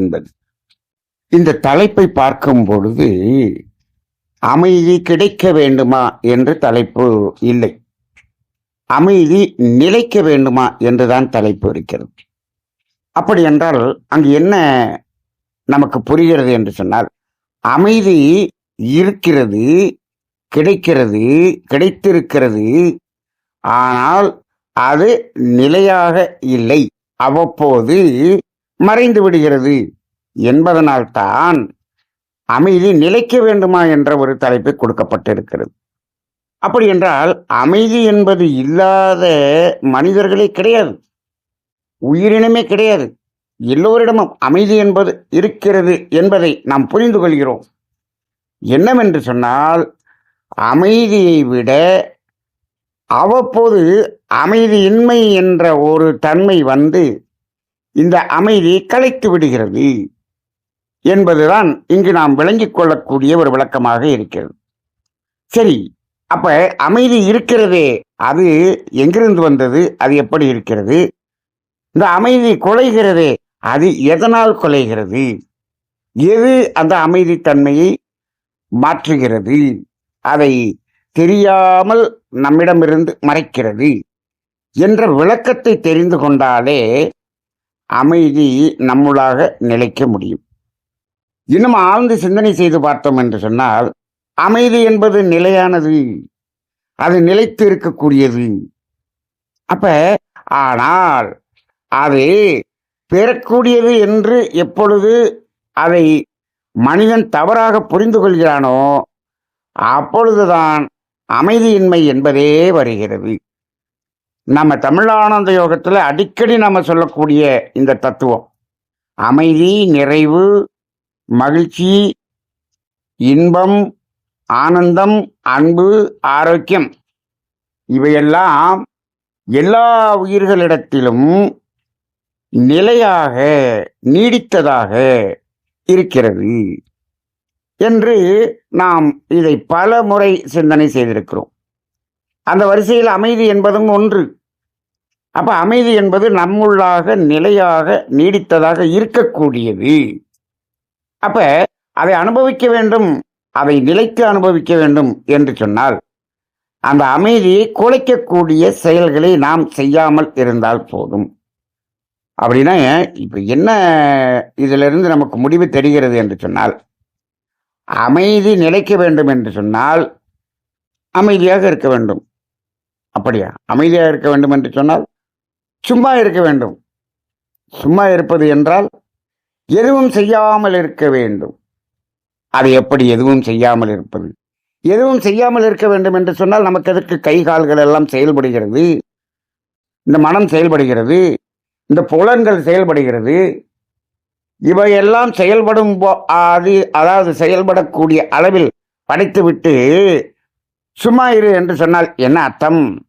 என்பது. இந்த தலைப்பை பார்க்கும் பொழுது அமைதி கிடைக்க வேண்டுமா என்று தலைப்பு இல்லை. அமைதி நிலைக்க வேண்டுமா என்றுதான் தலைப்பு இருக்கிறது. அப்படி என்றால் அங்கு என்ன நமக்கு புரிகிறது என்று சொன்னால் அமைதி இருக்கிறது கிடைக்கிறது கிடைத்திருக்கிறது ஆனால் அது நிலையாக இல்லை. அவ்வப்போது மறைந்து விடுகிறது என்பதனால்தான் அமைதி நிலைக்க வேண்டுமா என்ற ஒரு தலைப்பு கொடுக்கப்பட்டிருக்கிறது. அப்படி என்றால் அமைதி என்பது இல்லாத மனிதர்களே கிடையாது. உயிரினமே கிடையாது. எல்லோரிடமும் அமைதி என்பது இருக்கிறது என்பதை நாம் புரிந்து கொள்கிறோம். என்னவென்று சொன்னால் அமைதியை விட அவ்வப்போது அமைதியின்மை என்ற ஒரு தன்மை வந்து இந்த அமைதி கலைத்து விடுகிறது என்பதுதான் இங்கு நாம் விளங்கிக் கொள்ளக்கூடிய ஒரு விளக்கமாக இருக்கிறது. சரி அப்ப அமைதி இருக்கிறதே அது எங்கிருந்து வந்தது அது எப்படி இருக்கிறது? இந்த அமைதி குலைகிறதே அது எதனால் குலைகிறது? எது அந்த அமைதி தன்மையை மாற்றுகிறது? அதை தெரியாமல் நம்மிடமிருந்து மறைக்கிறது என்ற விளக்கத்தை தெரிந்து கொண்டாலே அமைதி நம்மளாக நிலைக்க முடியும். இன்னும் ஆழ்ந்து சிந்தனை செய்து பார்த்தோம் என்று சொன்னால் அமைதி என்பது நிலையானது. அது நிலைத்து இருக்கக்கூடியது. அப்ப ஆனால் அது பெறக்கூடியது என்று எப்பொழுது அதை மனிதன் தவறாக புரிந்து கொள்கிறானோ அப்பொழுதுதான் அமைதியின்மை என்பதே வருகிறது. நம்ம தமிழானந்த யோகத்தில் அடிக்கடி நம்ம சொல்லக்கூடிய இந்த தத்துவம். அமைதி நிறைவு மகிழ்ச்சி இன்பம் ஆனந்தம் அன்பு ஆரோக்கியம். இவையெல்லாம் எல்லா உயிர்களிடத்திலும் நிலையாக நீடித்ததாக இருக்கிறது என்று நாம் இதை பல முறை சிந்தனை செய்திருக்கிறோம். அந்த வரிசையில் அமைதி என்பதும் ஒன்று. அப்போ அமைதி என்பது நம்முள்ளாக நிலையாக நீடித்ததாக இருக்கக்கூடியது. அப்போ அதை அனுபவிக்க வேண்டும் அதை நிலைத்து அனுபவிக்க வேண்டும் என்று சொன்னால் அந்த அமைதியை குலைக்கக்கூடிய செயல்களை நாம் செய்யாமல் இருந்தால் போதும். அப்படின்னா இப்போ என்ன இதிலிருந்து நமக்கு முடிவு தெரிகிறது என்று சொன்னால் அமைதி நிலைக்க வேண்டும் என்று சொன்னால் அமைதியாக இருக்க வேண்டும். அப்படியா? அமைதியாக இருக்க வேண்டும் என்று சொன்னால் சும்மா இருக்க வேண்டும். சும்மா இருப்பது என்றால் எதுவும் செய்யாமல் இருக்க வேண்டும். அது எப்படி எதுவும் செய்யாமல் இருப்பது? எதுவும் செய்யாமல் இருக்க வேண்டும் என்று சொன்னால் நமக்கு எதற்கு கை கால்கள் எல்லாம் செயல்படுகிறது? இந்த மனம் செயல்படுகிறது? இந்த புலன்கள் செயல்படுகிறது? இவையெல்லாம் செயல்படும் போ- அது அதாவது செயல்படக்கூடிய அளவில் படைத்துவிட்டு சும்மா இரு என்று சொன்னால் என்ன அர்த்தம்?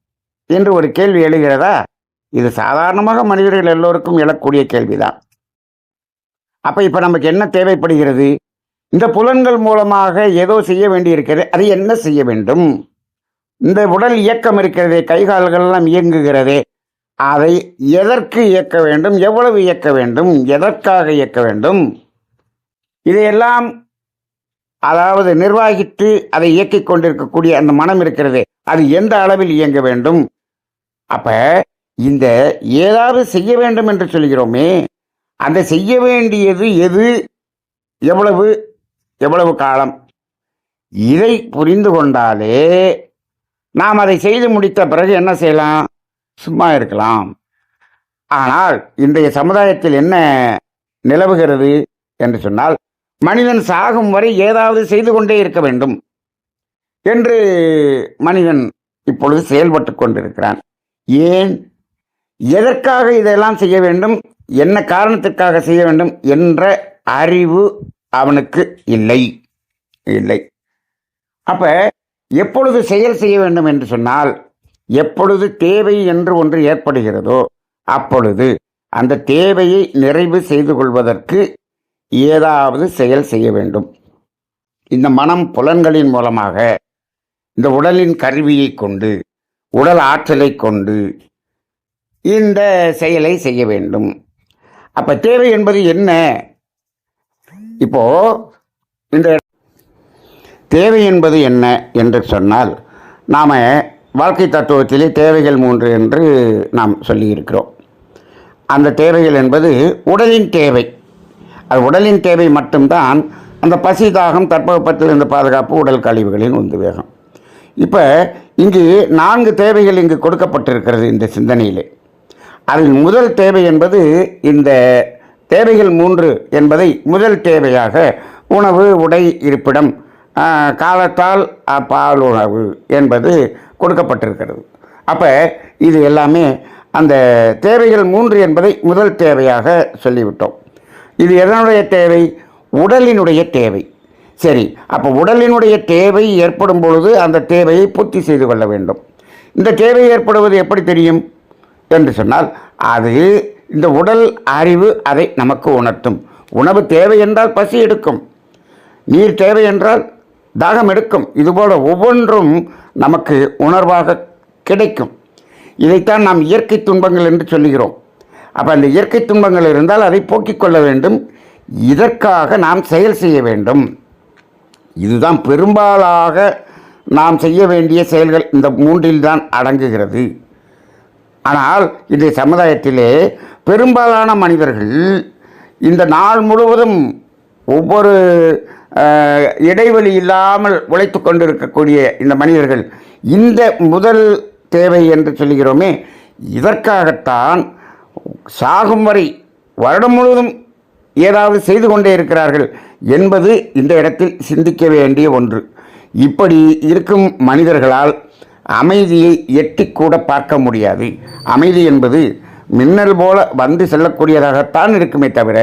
என்று ஒரு கேள்வி எழுகிறதா? இது சாதாரணமாக மனிதர்கள் எல்லோருக்கும் எழக்கூடிய கேள்விதான். அப்போ இப்போ நமக்கு என்ன தேவைப்படுகிறது? இந்த புலன்கள் மூலமாக ஏதோ செய்ய வேண்டியிருக்கிறது. அது என்ன செய்ய வேண்டும்? இந்த உடல் இயக்கம் இருக்கிறதே கை கால்கள் எல்லாம் இயங்குகிறதே அதை எதற்கு இயக்க வேண்டும்? எவ்வளவு இயக்க வேண்டும்? எதற்காக இயக்க வேண்டும்? இதையெல்லாம் அதாவது நிர்வாகித்து அதை இயக்கிக் கொண்டிருக்கக்கூடிய அந்த மனம் இருக்கிறது. அது எந்த அளவில் இயங்க வேண்டும்? அப்ப இந்த ஏதாவது செய்ய வேண்டும் என்று சொல்கிறோமே அந்த செய்ய வேண்டியது எது? எவ்வளவு? எவ்வளவு காலம்? இதை புரிந்து கொண்டாலே நாம் அதை செய்து முடித்த பிறகு என்ன செய்யலாம்? சும்மா இருக்கலாம். ஆனால் இன்றைய சமுதாயத்தில் என்ன நிலவுகிறது என்று சொன்னால் மனிதன் சாகும் வரை ஏதாவது செய்து கொண்டே இருக்க வேண்டும் என்று மனிதன் இப்பொழுது செயல்பட்டு கொண்டிருக்கிறான். ஏன்? எதற்காக இதெல்லாம் செய்ய வேண்டும்? என்ன காரணத்திற்காக செய்ய வேண்டும் என்ற அறிவு அவனுக்கு இல்லை. இல்லை. அப்ப எப்பொழுது செயல் செய்ய வேண்டும் என்று சொன்னால் எப்பொழுது தேவை என்று ஒன்று ஏற்படுகிறதோ அப்பொழுது அந்த தேவையை நிறைவு செய்து கொள்வதற்கு ஏதாவது செயல் செய்ய வேண்டும். இந்த மனம் புலன்களின் மூலமாக இந்த உடலின் கருவியை கொண்டு உடல் ஆற்றலை கொண்டு இந்த செயலை செய்ய வேண்டும். அப்போ தேவை என்பது என்ன? இப்போ இந்த தேவை என்பது என்ன என்று சொன்னால் நாம் வாழ்க்கை தத்துவத்திலே தேவைகள் மூன்று என்று நாம் சொல்லியிருக்கிறோம். அந்த தேவைகள் என்பது உடலின் தேவை. அது உடலின் தேவை மட்டும்தான் அந்த பசி தாகம் தட்பவெப்பத்திலிருந்து பாதுகாப்பு உடல் கழிவுகளின் உந்து வேகம். இப்போ இங்கு நான்கு தேவைகள் இங்கு கொடுக்கப்பட்டிருக்கிறது இந்த சிந்தனையிலே. அதில் முதல் தேவை என்பது இந்த தேவைகள் மூன்று என்பதை முதல் தேவையாக உணவு உடை இருப்பிடம் காலத்தால் பால் உணவு என்பது கொடுக்கப்பட்டிருக்கிறது. அப்போ இது எல்லாமே அந்த தேவைகள் மூன்று என்பதை முதல் தேவையாக சொல்லிவிட்டோம். இது எதனுடைய தேவை? உடலினுடைய தேவை. சரி அப்போ உடலினுடைய தேவை ஏற்படும் பொழுது அந்த தேவையை பூர்த்தி செய்து கொள்ள வேண்டும். இந்த தேவை ஏற்படுவது எப்படி தெரியும்? என்று சொன்னால் அது இந்த உடல் அறிவு அதை நமக்கு உணர்த்தும். உணவு தேவை என்றால் பசி எடுக்கும். நீர் தேவை என்றால் தாகம் எடுக்கும். இதுபோல் ஒவ்வொன்றும் நமக்கு உணர்வாக கிடைக்கும். இதைத்தான் நாம் இயற்கை துன்பங்கள் என்று சொல்லுகிறோம். அப்போ அந்த இயற்கை துன்பங்கள் இருந்தால் அதை போக்கிக் கொள்ள வேண்டும். இதற்காக நாம் செயல் செய்ய வேண்டும். இதுதான் பெரும்பாலாக நாம் செய்ய வேண்டிய செயல்கள் இந்த மூன்றில் தான் அடங்குகிறது. ஆனால் இந்த சமுதாயத்திலே பெரும்பாலான மனிதர்கள் இந்த நாள் முழுவதும் ஒவ்வொரு இடைவெளி இல்லாமல் உழைத்து கொண்டிருக்கக்கூடிய இந்த மனிதர்கள் இந்த முதல் தேவை என்று சொல்கிறோமே இதற்காகத்தான் சாகும் வரை வருடம் முழுவதும் ஏதாவது செய்து கொண்டே இருக்கிறார்கள் என்பது இந்த இடத்தில் சிந்திக்க வேண்டிய ஒன்று. இப்படி இருக்கும் மனிதர்களால் அமைதியை எட்டிக்கூட பார்க்க முடியாது. அமைதி என்பது மின்னல் போல வந்து செல்லக்கூடியதாகத்தான் இருக்குமே தவிர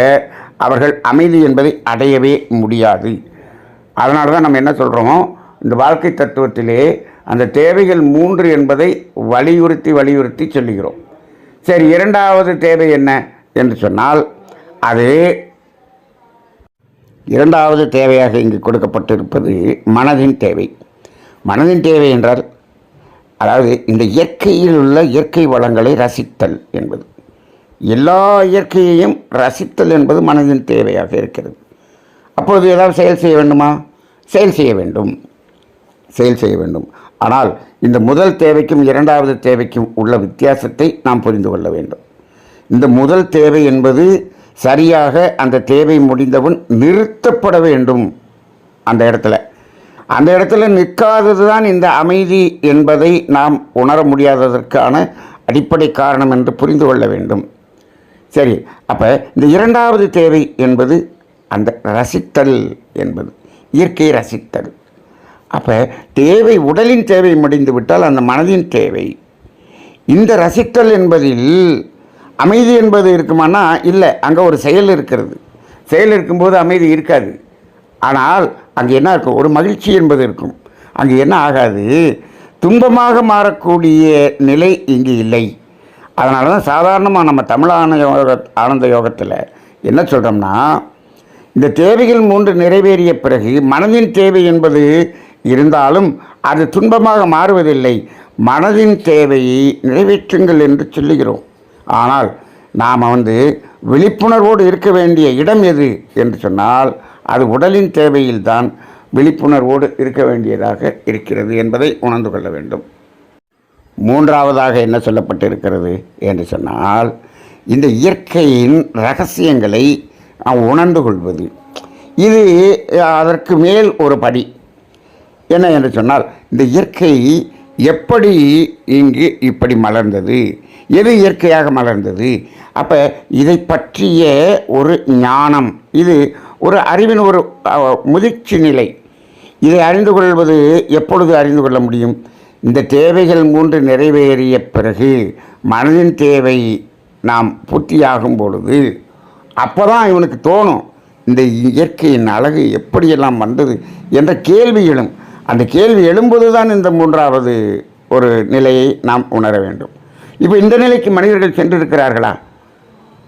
அவர்கள் அமைதி என்பதை அடையவே முடியாது. அதனால தான் நம்ம என்ன சொல்கிறோம் இந்த வாழ்க்கை தத்துவத்திலே அந்த தேவைகள் மூன்று என்பதை வலியுறுத்தி வலியுறுத்தி சொல்லுகிறோம். சரி இரண்டாவது தேவை என்ன என்று சொன்னால் அது இரண்டாவது தேவையாக இங்கு கொடுக்கப்பட்டிருப்பது மனதின் தேவை. மனதின் தேவை என்றால் அதாவது இந்த இயற்கையில் உள்ள இயற்கை வளங்களை ரசித்தல் என்பது. எல்லா இயற்கையையும் ரசித்தல் என்பது மனதின் தேவையாக இருக்கிறது. அப்பொழுது ஏதாவது செயல் செய்ய வேண்டுமா? செயல் செய்ய வேண்டும். செயல் செய்ய வேண்டும். ஆனால் இந்த முதல் தேவைக்கும் இரண்டாவது தேவைக்கும் உள்ள வித்தியாசத்தை நாம் புரிந்து கொள்ள வேண்டும். இந்த முதல் தேவை என்பது சரியாக அந்த தேவை முடிந்தவன் நிறுத்தப்பட வேண்டும் அந்த இடத்துல. அந்த இடத்துல நிற்காதது தான் இந்த அமைதி என்பதை நாம் உணர முடியாததற்கான அடிப்படை காரணம் என்று புரிந்து கொள்ள வேண்டும். சரி அப்போ இந்த இரண்டாவது தேவை என்பது அந்த ரசித்தல் என்பது இயற்கையை ரசித்தல். அப்போ தேவை உடலின் தேவை முடிந்து விட்டால் அந்த மனதின் தேவை. இந்த ரசித்தல் என்பதில் அமைதி என்பது இருக்குமானா? இல்லை அங்கே ஒரு செயல் இருக்கிறது. செயல் இருக்கும்போது அமைதி இருக்காது. ஆனால் அங்கே என்ன இருக்கும்? ஒரு மகிழ்ச்சி என்பது இருக்கும். அங்கே என்ன ஆகாது? துன்பமாக மாறக்கூடிய நிலை இங்கு இல்லை. அதனால தான் சாதாரணமாக நம்ம தமிழ் ஆனந்த யோக ஆனந்த யோகத்தில் என்ன சொல்கிறோம்னா இந்த தேவைகள் மூன்று நிறைவேறிய பிறகு மனதின் தேவை என்பது இருந்தாலும் அது துன்பமாக மாறுவதில்லை. மனதின் தேவையை நிறைவேற்றுங்கள் என்று சொல்லுகிறோம். ஆனால் நாம் வந்து விழிப்புணர்வோடு இருக்க வேண்டிய இடம் எது என்று சொன்னால் அது உடலின் தேவையில்தான் விழிப்புணர்வோடு இருக்க வேண்டியதாக இருக்கிறது என்பதை உணர்ந்து கொள்ள வேண்டும். மூன்றாவதாக என்ன சொல்லப்பட்டிருக்கிறது என்று சொன்னால் இந்த இயற்கையின் ரகசியங்களை நாம் உணர்ந்து கொள்வது. இது அதற்கு மேல் ஒரு படி. என்ன என்று சொன்னால் இந்த இயற்கை எப்படி இங்கு இப்படி மலர்ந்தது? எது இயற்கையாக மலர்ந்தது? அப்போ இதை பற்றிய ஒரு ஞானம் இது ஒரு அறிவின் ஒரு முதிர்ச்சி நிலை. இதை அறிந்து கொள்வது எப்பொழுது அறிந்து கொள்ள முடியும்? இந்த தேவைகள் மூன்று நிறைவேறிய பிறகு மனதின் தேவை நாம் பூர்த்தியாகும் பொழுது அப்போ தான் இவனுக்கு தோணும் இந்த இயற்கையின் அழகு எப்படியெல்லாம் வந்தது என்ற கேள்வி எழும் அந்த கேள்வி எழும்போது தான் இந்த மூன்றாவது ஒரு நிலையை நாம் உணர வேண்டும். இப்போ இந்த நிலைக்கு மனிதர்கள் சென்றிருக்கிறார்களா?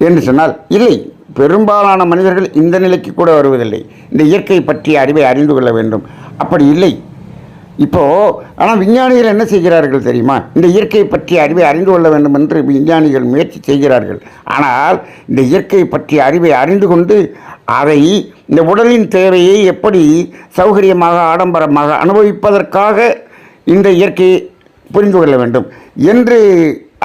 என்று சொன்னால் இல்லை. பெரும்பாலான மனிதர்கள் இந்த நிலைக்கு கூட வருவதில்லை. இந்த இயற்கை பற்றிய அறிவை அறிந்து கொள்ள வேண்டும். அப்படி இல்லை. இப்போது ஆனால் விஞ்ஞானிகள் என்ன செய்கிறார்கள் தெரியுமா? இந்த இயற்கை பற்றிய அறிவை அறிந்து கொள்ள வேண்டும் என்று விஞ்ஞானிகள் முயற்சி செய்கிறார்கள். ஆனால் இந்த இயற்கை பற்றிய அறிவை அறிந்து கொண்டு அதை இந்த உடலின் தேவையை எப்படி சௌகரியமாக ஆடம்பரமாக அனுபவிப்பதற்காக இந்த இயற்கையை புரிந்து கொள்ள வேண்டும் என்று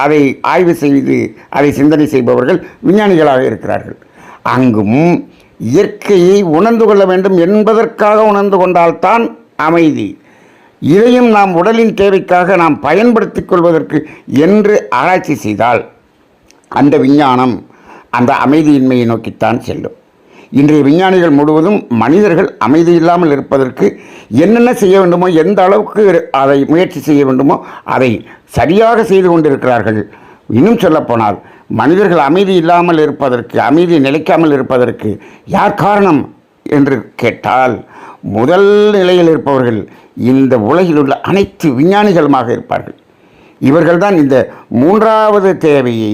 அதை ஆய்வு செய்து அதை சிந்தனை செய்பவர்கள் விஞ்ஞானிகளாக இருக்கிறார்கள். அங்கும் இயற்கையை உணர்ந்து கொள்ள வேண்டும் என்பதற்காக உணர்ந்து கொண்டால்தான் அமைதி. இதையும் நாம் உடலின் தேவைக்காக நாம் பயன்படுத்தி கொள்வதற்கு என்று ஆராய்ச்சி செய்தால் அந்த விஞ்ஞானம் அந்த அமைதியின்மையை நோக்கித்தான் செல்லும். இன்றைய விஞ்ஞானிகள் முழுவதும் மனிதர்கள் அமைதி இல்லாமல் இருப்பதற்கு என்னென்ன செய்ய வேண்டுமோ எந்த அளவுக்கு அதை முயற்சி செய்ய வேண்டுமோ அதை சரியாக செய்து கொண்டிருக்கிறார்கள். இன்னும் சொல்லப்போனால் மனிதர்கள் அமைதி இல்லாமல் இருப்பதற்கு அமைதி நிலைக்காமல் இருப்பதற்கு யார் காரணம் என்று கேட்டால் முதல் நிலையில் இருப்பவர்கள் இந்த உலகில் உள்ள அனைத்து விஞ்ஞானிகளுமாக இருப்பார்கள். இவர்கள்தான் இந்த மூன்றாவது தேவையை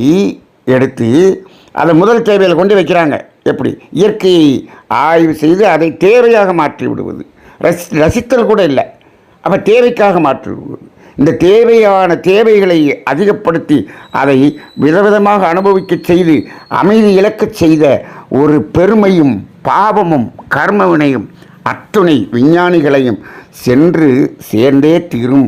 எடுத்து அதை முதல் தேவையில் கொண்டு வைக்கிறாங்க. எப்படி? இயற்கையை ஆய்வு செய்து அதை தேவையாக மாற்றி விடுவது. ரசி ரசித்தல் கூட இல்லை. அப்போ தேவைக்காக மாற்றி விடுவது. இந்த தேவையான தேவைகளை அதிகப்படுத்தி அதை விதவிதமாக அனுபவிக்கச் செய்து அமைதி இழக்கச் செய்த ஒரு பெருமையும் பாவமும் கர்மவினையும் அத்துணை விஞ்ஞானிகளையும் சென்று சேர்ந்தே தீரும்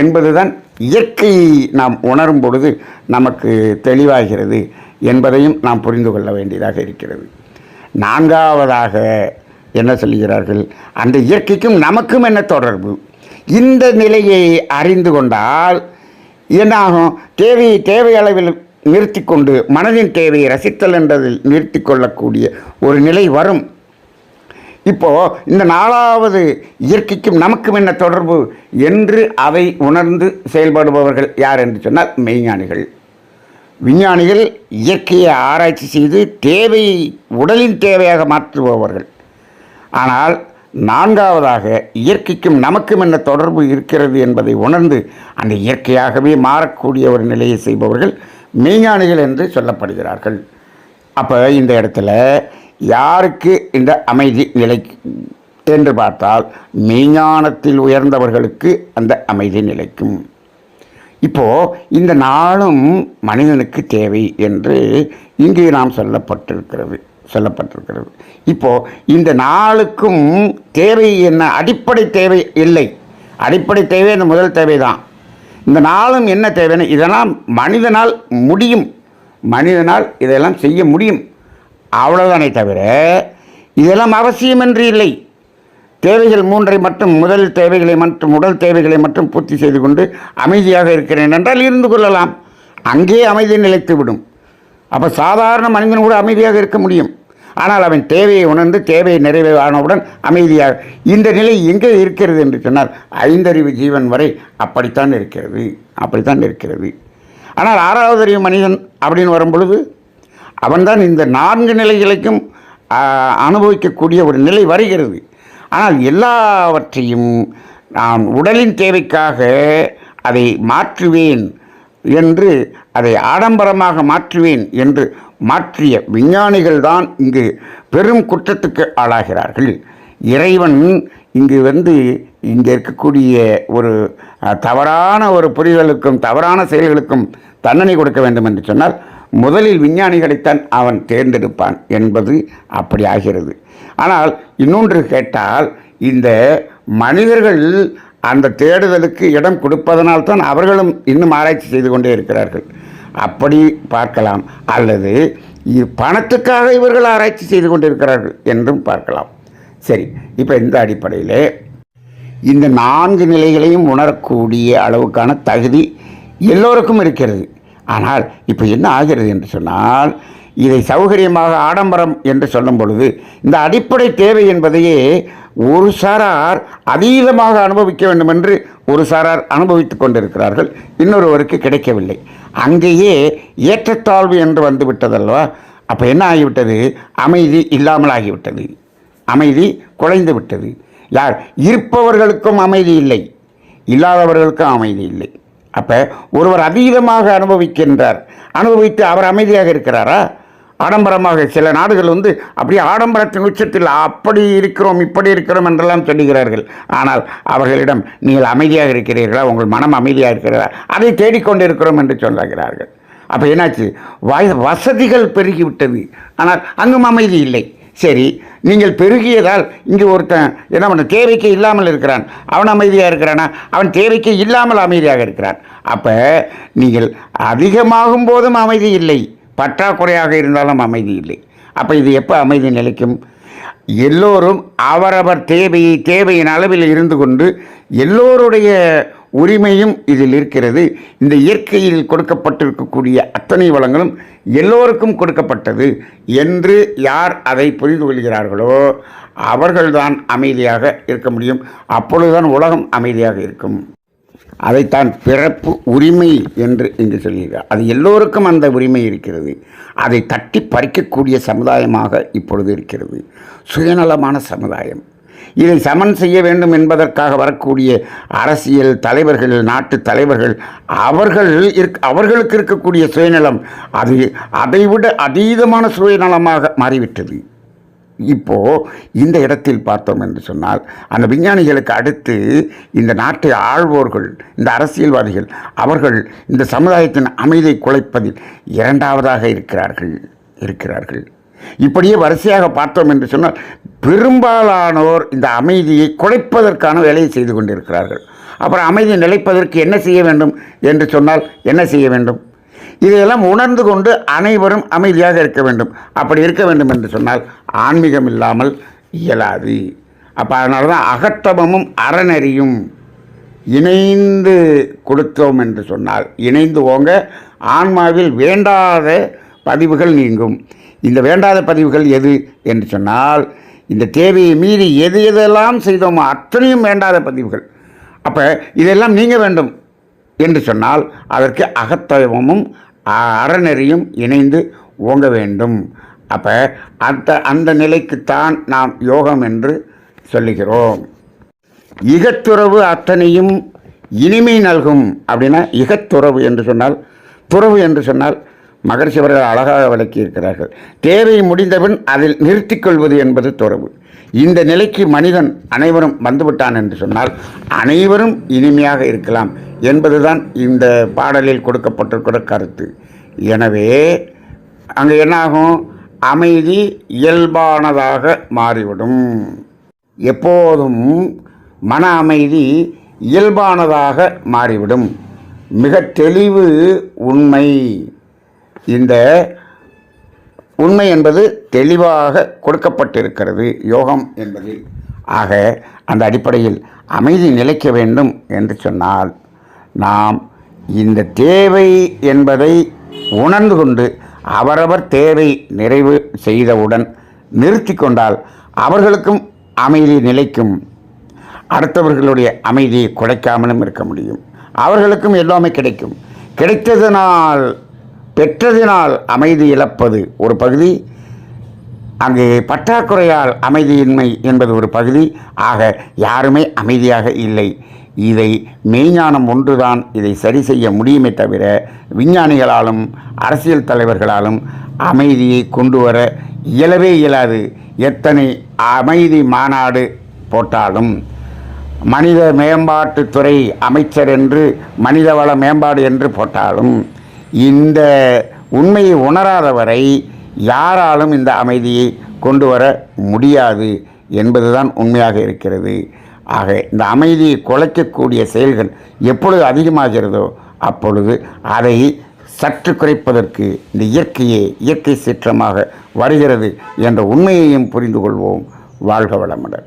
என்பதுதான் இயற்கையை நாம் உணரும் பொழுது நமக்கு தெளிவாகிறது. என்பதையும் நாம் புரிந்து கொள்ள வேண்டியதாக இருக்கிறது. நான்காவதாக என்ன சொல்கிறார்கள் அந்த இயற்கைக்கும் நமக்கும் என்ன தொடர்பு? இந்த நிலையை அறிந்து கொண்டால் என்னாகும்? தேவையை தேவை அளவில் நிறுத்தி கொண்டு மனதின் தேவையை ரசித்தல் என்றதில் நிறுத்தி கொள்ளக்கூடிய ஒரு நிலை வரும். இப்போது இந்த நாலாவது இயற்கைக்கும் நமக்கும் என்ன தொடர்பு? என்று அதை உணர்ந்து செயல்படுபவர்கள் யார் என்று சொன்னால் மெய்ஞானிகள். விஞ்ஞானிகள் இயற்கையை ஆராய்ச்சி செய்து தேவையை உடலின் தேவையாக மாற்றுபவர்கள். ஆனால் நான்காவதாக இயற்கைக்கும் நமக்கும் என்ன தொடர்பு இருக்கிறது என்பதை உணர்ந்து அந்த இயற்கையாகவே மாறக்கூடிய ஒரு நிலையை செய்பவர்கள் மெய்ஞானிகள் என்று சொல்லப்படுகிறார்கள். அப்போ இந்த இடத்துல யாருக்கு இந்த அமைதி நிலை என்று பார்த்தால் மெய்ஞானத்தில் உயர்ந்தவர்களுக்கு அந்த அமைதி நிலைக்கும். இப்போ இந்த நாளும் மனிதனுக்கு தேவை என்று இங்கே நாம் சொல்லப்பட்டிருக்கிறது சொல்லப்பட்டிருக்கிறது. இப்போ இந்த நாளுக்கும் தேவை என்ன? அடிப்படை தேவை இல்லை. அடிப்படை தேவை இந்த முதல் தேவை தான். இந்த நாளும் என்ன தேவைன்னு இதெல்லாம் மனிதனால் முடியும். மனிதனால் இதெல்லாம் செய்ய முடியும். அவ்வளோதானே தவிர இதெல்லாம் அவசியமென்று இல்லை. தேவைகள் மூன்றை மட்டும் முதல் தேவைகளை மற்றும் உடல் தேவைகளை மட்டும் பூர்த்தி செய்து கொண்டு அமைதியாக இருக்கிறேன் என்றால் இருந்து கொள்ளலாம். அங்கே அமைதி நிலைத்து விடும். அப்போ சாதாரண மனிதன் கூட அமைதியாக இருக்க முடியும். ஆனால் அவன் தேவையை உணர்ந்து தேவையை நிறைவேறானவுடன் அமைதியாக இந்த நிலை எங்கே இருக்கிறது என்று சொன்னால் ஐந்தறிவு ஜீவன் வரை அப்படித்தான் இருக்கிறது அப்படித்தான் இருக்கிறது. ஆனால் ஆறாவது அறிவு மனிதன் அப்படின்னு வரும்பொழுது அவன்தான் இந்த நான்கு நிலைகளுக்கும் அனுபவிக்கக்கூடிய ஒரு நிலை வருகிறது. ஆனால் எல்லாவற்றையும் நான் உடலின் தேவைக்காக அதை மாற்றுவேன் என்று அதை ஆடம்பரமாக மாற்றுவேன் என்று மாற்றிய விஞ்ஞானிகள் தான் இங்கு பெரும் குற்றத்துக்கு ஆளாகிறார்கள். இறைவன் இங்கு வந்து இங்கே இருக்கக்கூடிய ஒரு தவறான ஒரு புரிதலுக்கும் தவறான செயல்களுக்கும் தண்டனை கொடுக்க வேண்டும் என்று சொன்னால் முதலில் விஞ்ஞானிகளைத்தான் அவன் தேர்ந்தெடுப்பான் என்பது அப்படி ஆகிறது. ஆனால் இன்னொன்று கேட்டால் இந்த மனிதர்கள் அந்த தேடுதலுக்கு இடம் கொடுப்பதனால்தான் அவர்களும் இன்னும் ஆராய்ச்சி செய்து கொண்டே இருக்கிறார்கள். அப்படி பார்க்கலாம். அல்லது இ- பணத்துக்காக இவர்கள் ஆராய்ச்சி செய்து கொண்டிருக்கிறார்கள் என்றும் பார்க்கலாம். சரி இப்போ இந்த அடிப்படையில் இந்த நான்கு நிலைகளையும் உணரக்கூடிய அளவுக்கான தகுதி எல்லோருக்கும் இருக்கிறது. ஆனால் இப்போ என்ன ஆகிறது என்று சொன்னால் இதை சௌகரியமாக ஆடம்பரம் என்று சொல்லும் பொழுது இந்த அடிப்படை தேவை என்பதையே ஒரு சாரார் அதீதமாக அனுபவிக்க வேண்டும் என்று ஒரு சாரார் அனுபவித்து கொண்டிருக்கிறார்கள். இன்னொருவருக்கு கிடைக்கவில்லை. அங்கேயே ஏற்றத்தாழ்வு என்று வந்துவிட்டதல்வா அப்போ என்ன ஆகிவிட்டது? அமைதி இல்லாமல் ஆகிவிட்டது. அமைதி குலைந்து விட்டது. யார்? இருப்பவர்களுக்கும் அமைதி இல்லை. இல்லாதவர்களுக்கும் அமைதி இல்லை. அப்போ ஒருவர் அதீதமாக அனுபவிக்கின்றார். அனுபவித்து அவர் அமைதியாக இருக்கிறாரா? ஆடம்பரமாக சில நாடுகள் வந்து அப்படியே ஆடம்பரத்தின் உச்சத்தில் அப்படி இருக்கிறோம் இப்படி இருக்கிறோம் என்றெல்லாம் சொல்லுகிறார்கள். ஆனால் அவர்களிடம் நீங்கள் அமைதியாக இருக்கிறீர்களா? உங்கள் மனம் அமைதியாக இருக்கிறதா? அதை தேடிக்கொண்டு இருக்கிறோம் என்று சொல்லுகிறார்கள் அப்போ என்னாச்சு? வாய் வசதிகள் பெருகிவிட்டது. ஆனால் அங்கும் அமைதி இல்லை. சரி நீங்கள் பெருகியதால் இங்கே ஒருத்தன் என்ன பண்ண தேவைக்கு இல்லாமல் இருக்கிறான். அவன் அமைதியாக இருக்கிறானா? அவன் தேவைக்கு இல்லாமல் அமைதியாக இருக்கிறான். அப்போ நீங்கள் அதிகமாகும் போதும் அமைதி இல்லை. பற்றாக்குறையாக இருந்தாலும் அமைதி இல்லை. அப்போ இது எப்போ அமைதி நிலைக்கும்? எல்லோரும் அவரவர் தேவையை தேவையின் அளவில் இருந்து கொண்டு எல்லோருடைய உரிமையும் இதில் இருக்கிறது. இந்த இயற்கையில் கொடுக்கப்பட்டிருக்கக்கூடிய அத்தனை வளங்களும் எல்லோருக்கும் கொடுக்கப்பட்டது என்று யார் அதை புரிந்து கொள்கிறார்களோ அவர்கள்தான் அமைதியாக இருக்க முடியும். அப்பொழுதுதான் உலகம் அமைதியாக இருக்கும். அதைத்தான் பிறப்பு உரிமை என்று இங்கு சொல்கிறார். அது எல்லோருக்கும் அந்த உரிமை இருக்கிறது. அதை தட்டி பறிக்கக்கூடிய சமுதாயமாக இப்பொழுது இருக்கிறது. சுயநலமான சமுதாயம். இதை சமன் செய்ய வேண்டும் என்பதற்காக வரக்கூடிய அரசியல் தலைவர்கள் நாட்டு தலைவர்கள் அவர்கள் இருக் அவர்களுக்கு இருக்கக்கூடிய சுயநலம் அது அதைவிட அதீதமான சுயநலமாக மாறிவிட்டது. இப்போ இந்த இடத்தில் பார்த்தோம் என்று சொன்னால் அந்த விஞ்ஞானிகளுக்கு அடுத்து இந்த நாட்டை ஆழ்வோர்கள் இந்த அரசியல்வாதிகள் அவர்கள் இந்த சமுதாயத்தின் அமைதியை குலைப்பதில் இரண்டாவதாக இருக்கிறார்கள் இருக்கிறார்கள். இப்படியே வரிசையாக பார்த்தோம் என்று சொன்னால் பெரும்பாலானோர் இந்த அமைதியை குலைப்பதற்கான வேலையை செய்து கொண்டிருக்கிறார்கள். அப்புறம் அமைதி நிலைப்பதற்கு என்ன செய்ய வேண்டும் என்று சொன்னால் என்ன செய்ய வேண்டும்? இதையெல்லாம் உணர்ந்து கொண்டு அனைவரும் அமைதியாக இருக்க வேண்டும். அப்படி இருக்க வேண்டும் என்று சொன்னால் ஆன்மீகம் இல்லாமல் இயலாது. அப்போ அதனால தான் அகத்தவமும் அறநெறியும் இணைந்து கொடுத்தோம் என்று சொன்னால் இணைந்து ஓங்க ஆன்மாவில் வேண்டாத பதிவுகள் நீங்கும். இந்த வேண்டாத பதிவுகள் எது என்று சொன்னால் இந்த தேவையை மீறி எது எதெல்லாம் செய்தோமோ அத்தனையும் வேண்டாத பதிவுகள். அப்போ இதெல்லாம் நீங்க வேண்டும் என்று சொன்னால் அதற்கு அகத்தவமும் அறநெறியும் இணைந்து ஓங்க வேண்டும். அப்போ அந்த அந்த நிலைக்குத்தான் நாம் யோகம் என்று சொல்லுகிறோம். இகத்துறவு அத்தனையும் இனிமை நல்கும் அப்படின்னா இகத்துறவு என்று சொன்னால் துறவு என்று சொன்னால் மகர்ஷி அவர்கள் அழகாக விளக்கியிருக்கிறார்கள். தேவை முடிந்தபின் அதில் நிறுத்திக் கொள்வது என்பது துறவு இந்த நிலைக்கு மனிதன் அனைவரும் வந்துவிட்டான் என்று சொன்னால் அனைவரும் இனிமையாக இருக்கலாம் என்பதுதான் இந்த பாடலில் கொடுக்கப்பட்டிருக்கிற கருத்து. எனவே அங்கே என்னாகும்? அமைதி இயல்பானதாக மாறிவிடும். எப்போதும் மன அமைதி இயல்பானதாக மாறிவிடும். மிக தெளிவு உண்மை. இந்த உண்மை என்பது தெளிவாக கொடுக்கப்பட்டிருக்கிறது யோகம் என்பதில். ஆக அந்த அடிப்படையில் அமைதி நிலைக்க வேண்டும் என்று சொன்னால் நாம் இந்த தேவை என்பதை உணர்ந்து கொண்டு அவரவர் தேவை நிறைவு செய்தவுடன் நிறுத்தி கொண்டால் அவர்களுக்கும் அமைதி நிலைக்கும் அடுத்தவர்களுடைய அமைதியை குலைக்காமலும் இருக்க முடியும். அவர்களுக்கும் எல்லாமே கிடைக்கும். கிடைத்ததனால் பெற்றதினால் அமைதி இழப்பது ஒரு பகுதி அங்கே பற்றாக்குறையால் அமைதியின்மை என்பது ஒரு பகுதி. ஆக யாருமே அமைதியாக இல்லை. இதை மெய்ஞானம் ஒன்றுதான் இதை சரி செய்ய முடியுமே தவிர விஞ்ஞானிகளாலும் அரசியல் தலைவர்களாலும் அமைதியை கொண்டு வர இயலவே இயலாது. எத்தனை அமைதி மாநாடு போட்டாலும் மனித மேம்பாட்டுத்துறை அமைச்சர் என்று மனிதவள மேம்பாடு என்று போட்டாலும் இந்த உண்மையை உணராதவரை யாராலும் இந்த அமைதியை கொண்டு வர முடியாது என்பதுதான் உண்மையாக இருக்கிறது. ஆக இந்த அமைதியை குலைக்கக்கூடிய செயல்கள் எப்பொழுது அதிகமாகிறதோ அப்பொழுது அதை சற்று குறைப்பதற்கு இந்த இயற்கையே இயற்கை சீற்றமாக வருகிறது என்ற உண்மையையும் புரிந்து கொள்வோம். வாழ்க வளமுடன்.